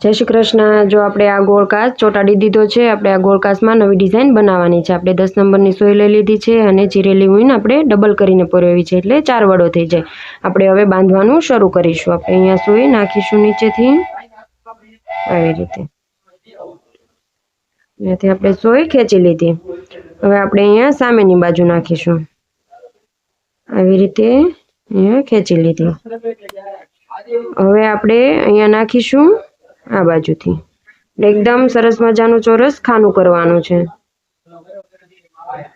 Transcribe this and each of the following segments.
જય શ્રી કૃષ્ણ. જો આપણે આ ગોળકાસ ચોટાડી દીધો છે, આપણે આ ગોળકાસમાં નવી ડિઝાઇન બનાવવાની છે. આપણે દસ નંબરની સોય લઈ લીધી છે અને જીરેલી ઊન આપણે ડબલ કરીને પરોવી છે એટલે ચાર વડો થઈ જાય. આપણે હવે બાંધવાનું શરૂ કરીશું. આપણે અહીંયા સોય નાખીશું નીચેથી. આવી રીતે. અહીંયાથી આપણે સોય ખેંચી લીધી. હવે આપણે અહીંયા સામેની બાજુ નાખીશું. આવી રીતે અહીંયા ખેંચી લીધી. હવે આપણે અહીંયા નાખીશું આ બાજુથી. એકદમ સરસ મજાનું ચોરસ ખાનું કરવાનું છે.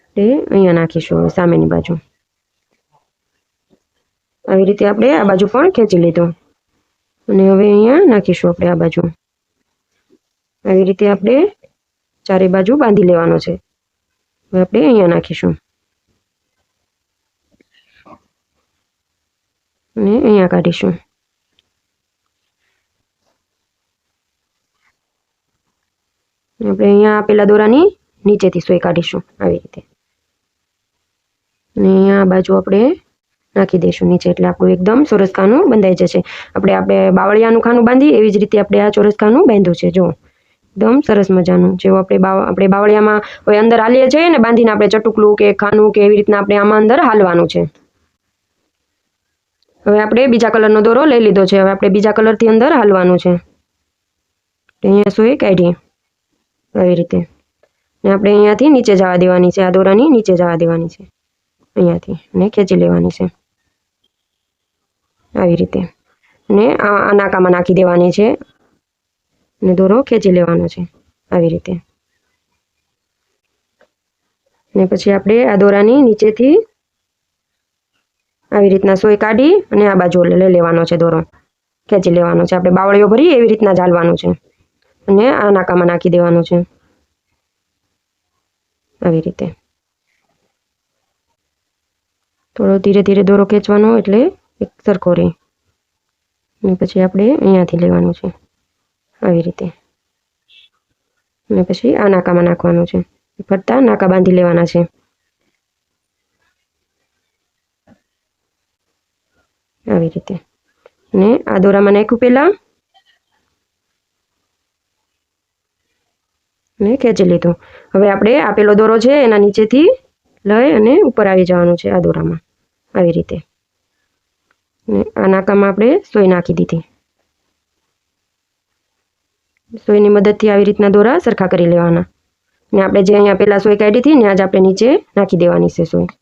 એટલે અહીંયા નાખીશું સામેની બાજુ. આવી રીતે આપણે આ બાજુ પણ ખેંચી લીધું. અને હવે અહીંયા નાખીશું આપણે આ બાજુ. આવી રીતે આપણે ચારે બાજુ બાંધી લેવાનો છે. હવે આપણે અહીંયા નાખીશું. અને અહીંયા કાઢીશું. આપણે અહીંયા આપેલા દોરાની નીચેથી સોય કાઢીશું આવી રીતે. અને અહીંયા બાજુ આપણે નાખી દઈશું નીચે, એટલે આપણું એકદમ ચોરસ ખાનું બંધાઈ જશે. આપણે આપણે બાવળિયાનું ખાનું બાંધી એવી જ રીતે આપણે આ ચોરસ ખાનું બાંધ્યું છે જો એકદમ સરસ મજાનું. જેવું આપણે આપણે બાવળિયામાં હોય અંદર હાલીએ છીએ ને બાંધીને આપણે ચટુકલું કે ખાનું કે એવી રીતના આપણે આમાં અંદર હાલવાનું છે. હવે આપણે બીજા કલરનો દોરો લઈ લીધો છે. હવે આપણે બીજા કલરથી અંદર હાલવાનું છે. અહીંયા સુઈ કાઢી આવી રીતે. ને આપણે અહીંયાથી નીચે જવા દેવાની છે. આ દોરાની નીચે જવા દેવાની છે. અહીંયાથી ને ખેંચી લેવાની છે. આવી રીતે. ને આ નાકામાં નાખી દેવાની છે. ને દોરો ખેંચી લેવાનો છે. આવી રીતે. ને પછી આપણે આ દોરાની નીચેથી આવી રીતના સોય કાઢી અને આ બાજુ લઈ લેવાનો છે દોરો. ખેંચી લેવાનો છે. આપણે બાવળીઓ ભરી એવી રીતના ચાલવાનું છે. અને આ નાકામાં નાખી દેવાનું છે. આવી રીતે. થોડો ધીરે ધીરે દોરો ખેંચવાનો એટલે એક સરખો રહે અને પછી આપણે અહીંયાથી લેવાનું છે. આવી રીતે. અને પછી આ નાકામાં નાખવાનું છે. ફરતા નાકા બાંધી લેવાના છે. આવી રીતે. અને આ દોરામાં નાખ્યું પહેલાં અને ખેંચી લીધું. હવે આપણે આપેલો દોરો છે એના નીચેથી લઈ અને ઉપર આવી જવાનું છે આ દોરામાં. આવી રીતે. અને આ નાકામાં આપણે સોય નાખી દીધી. સોયની મદદથી આવી રીતના દોરા સરખા કરી લેવાના. ને આપણે જે અહીંયા પહેલાં સોય કાઢી હતી ને આજ આપણે નીચે નાખી દેવાની છે સોય.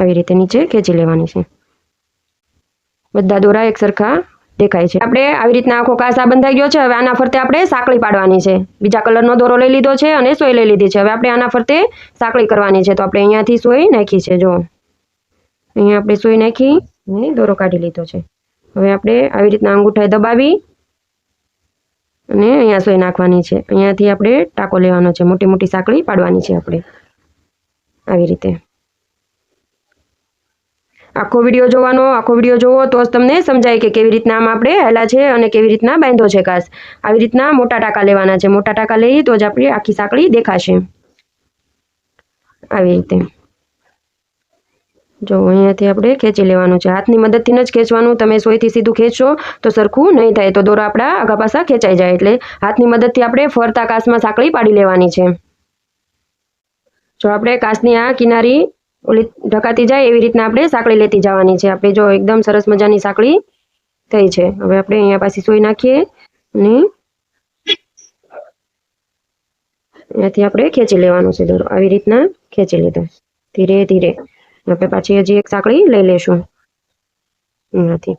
આવી રીતે નીચે ખેંચી લેવાની છે. બધા દોરા એક સરખા દેખાય છે. આપણે આવી રીતના આખો કાસા બંધાઈ ગયો છે. હવે આના ફરતે આપણે સાંકળી પાડવાની છે. બીજા કલરનો દોરો લઈ લીધો છે અને સોય લઈ લીધી છે. હવે આપણે આના ફરતે સાંકળી કરવાની છે. તો આપણે અહીંયાથી સોય નાખી છે. જો. અહીંયા આપણે સોય નાખી અને દોરો કાઢી લીધો છે. હવે આપણે આવી રીતના અંગૂઠાએ દબાવી અને અહીંયા સોય નાખવાની છે. અહીંયાથી આપણે ટાંકો લેવાનો છે. મોટી મોટી સાંકળી પાડવાની છે આપણે. આવી રીતે. આખો વીડિયો જોવાનો, આખો વીડિયો જોવો તો જ તમને સમજાય કે કેવી રીતના આમ આપણે હેલા છે અને કેવી રીતના બાંધો છે ઘાસ. આવી રીતના મોટા ટાંકા લેવાના છે. મોટા ટાંકા લઈએ તો જ આપણી આખી સાંકળી દેખાશે. આવી રીતે. જો, અહીંયાથી આપણે ખેંચી લેવાનું છે. હાથની મદદથી જ ખેંચવાનું. તમે સોયથી સીધું ખેંચશો તો સરખું નહીં થાય. તો દોરા આપણા આગા પાછા ખેંચાઈ જાય. એટલે હાથની મદદથી આપણે ફરતા કાસમાં સાંકળી પાડી લેવાની છે. જો આપણે કાસની આ કિનારી ઓલી ઢકાતી જાય એવી રીતના આપણે સાંકળી લેતી જવાની છે. આપણે જો એકદમ સરસ મજાની સાંકળી થઈ છે. હવે આપણે અહીંયા પાછી સોઈ નાખીએ અને અહીંયાથી આપણે ખેંચી લેવાનું છે. દોરો આવી રીતના ખેંચી લીધો. ધીરે ધીરે. આપણે પાછી હજી એક સાંકળી લઈ લેશું. અહીંયાથી.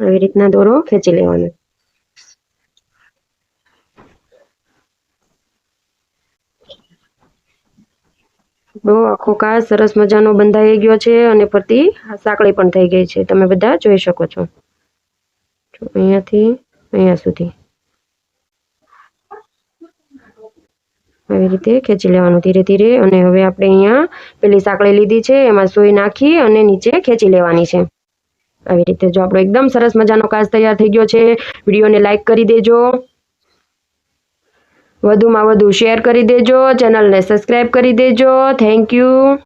આવી રીતના દોરો ખેંચી લેવાનો. આખો કાચ સરસ મજાનો બંધાઈ ગયો છે અને ફરતી સાંકળી પણ થઈ ગઈ છે. તમે બધા જોઈ શકો છો. અહીંયાથી અહીંયા સુધી. આવી રીતે ખેંચી લેવાનું ધીરે ધીરે અને હવે આપણે અહીંયા પેલી સાંકળી લીધી છે. એમાં સોય નાખી અને નીચે ખેંચી લેવાની છે. આવી રીતે જો આપણો એકદમ સરસ મજાનો કાચ તૈયાર થઈ ગયો છે. વિડીયોને લાઈક કરી દેજો. વધુમાં વધુ શેર કરી દેજો ચેનલને સબસ્ક્રાઈબ કરી દેજો. Thank you